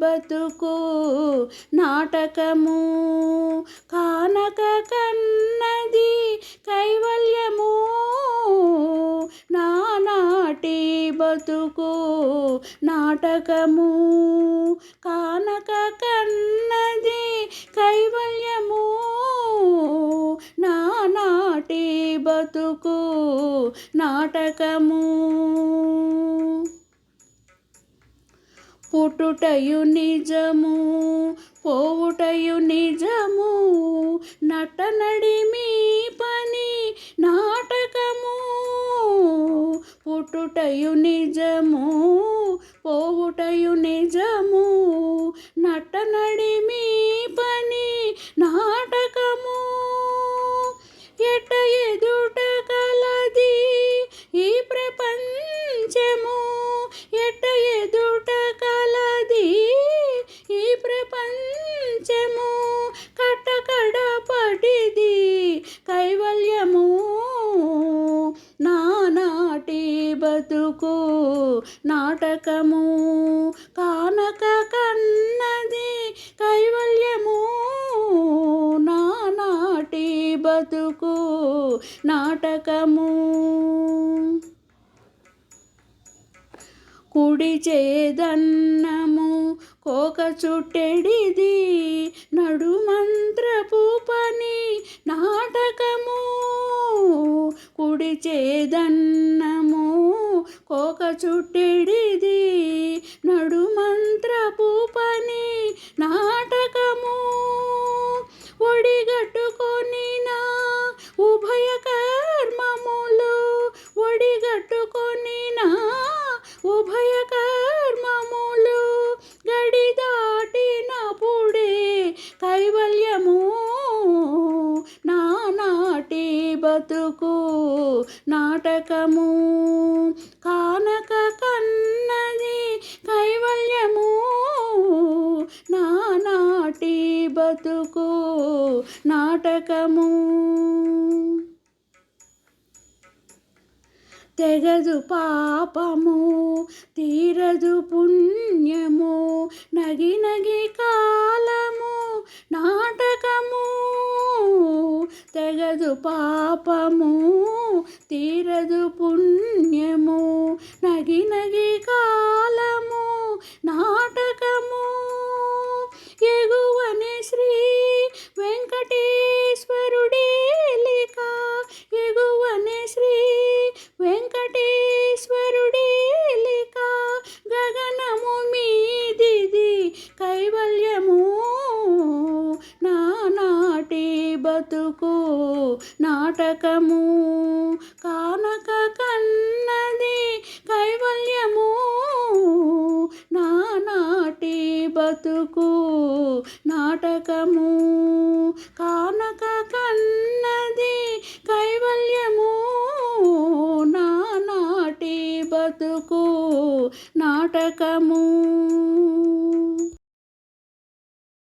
బతుకు నాటకము. కానక కన్నది కైవల్యము. నానాటి బతుకు నాటకము. కానక కన్నది కైవల్యము. నానాటి బతుకు నాటకము. పుట్టుటయు నిజము పోవుటయు నిజము. నటనడి మీ పని నాటకము పుట్టుటయు నిజము పోవుటయు నిజము. నటనడి మీ నాటిది కైవల్యము నానాటి బతుకు నాటకము. కానక కన్నది కైవల్యము నానాటి బతుకు నాటకము. కుడి చేదన్నము కోక చుట్టెడిది చేదన్నము కోక చుట్టెడిది నడుమంత్రపు బతుకు నాటకము. కానక కన్నది కైవల్యము. నానాటి బతుకు నాటకము. తెగదు పాపము తీరదు పుణ్యము. నగి నగి కాలము నాటకము. తెగదు పాపము తీరదు పుణ్యము. నగి నగి కాలము నాటకము. ఎగువని శ్రీ వెంకటేశ్వరుడేలిక ఎగువని శ్రీ వెంకటేశ్వరుడేలిక గగనము మీదిది కైవల్యము. నానాటి బతుకు నాటకము. కానక కన్నది కైవల్యము. నానాటి బతుకు నాటకము. కానక కన్నది కైవల్యము. నానాటి బతుకు నాటకము.